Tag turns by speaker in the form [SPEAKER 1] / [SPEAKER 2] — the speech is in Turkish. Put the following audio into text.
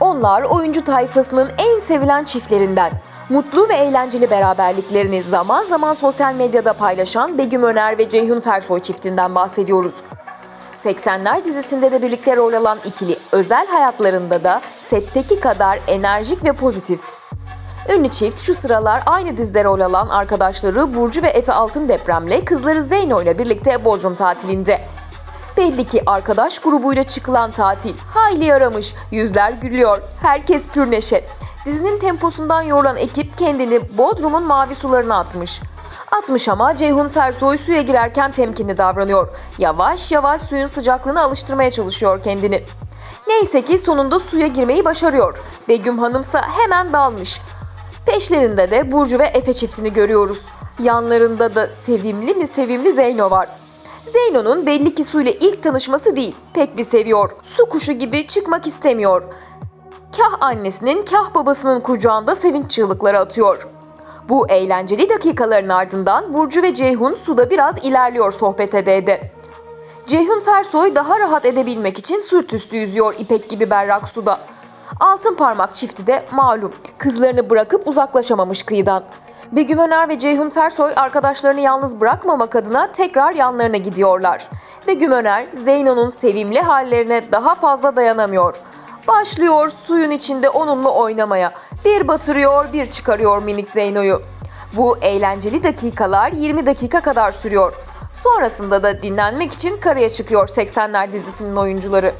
[SPEAKER 1] Onlar oyuncu tayfasının en sevilen çiftlerinden. Mutlu ve eğlenceli beraberliklerini zaman zaman sosyal medyada paylaşan Begüm Öner ve Ceyhun Fersoy çiftinden bahsediyoruz. 80'ler dizisinde de birlikte rol alan ikili özel hayatlarında da setteki kadar enerjik ve pozitif. Ünlü çift şu sıralar aynı dizide rol alan arkadaşları Burcu ve Efe Altın Deprem'le kızları Zeyno ile birlikte Bodrum tatilinde. Belli ki arkadaş grubuyla çıkılan tatil hayli yaramış, yüzler gülüyor, herkes pür neşe. Dizinin temposundan yorulan ekip kendini Bodrum'un mavi sularına atmış. Atmış ama Ceyhun Fersoy suya girerken temkinli davranıyor. Yavaş yavaş suyun sıcaklığına alıştırmaya çalışıyor kendini. Neyse ki sonunda suya girmeyi başarıyor. Begüm Hanımsa hemen dalmış. Peşlerinde de Burcu ve Efe çiftini görüyoruz. Yanlarında da sevimli mi sevimli Zeyno var. Zeyno'nun belli ki suyla ilk tanışması değil, pek bir seviyor. Su kuşu gibi çıkmak istemiyor. Kah annesinin kah babasının kucağında sevinç çığlıkları atıyor. Bu eğlenceli dakikaların ardından Burcu ve Ceyhun suda biraz ilerliyor sohbet ede ede. Ceyhun Fersoy daha rahat edebilmek için sırt üstü yüzüyor ipek gibi berrak suda. Altın parmak çifti de malum kızlarını bırakıp uzaklaşamamış kıyıdan. Begüm Öner ve Ceyhun Fersoy arkadaşlarını yalnız bırakmamak adına tekrar yanlarına gidiyorlar. Begüm Öner, Zeyno'nun sevimli hallerine daha fazla dayanamıyor. Başlıyor suyun içinde onunla oynamaya. Bir batırıyor, bir çıkarıyor minik Zeyno'yu. Bu eğlenceli dakikalar 20 dakika kadar sürüyor. Sonrasında da dinlenmek için karaya çıkıyor 80'ler dizisinin oyuncuları.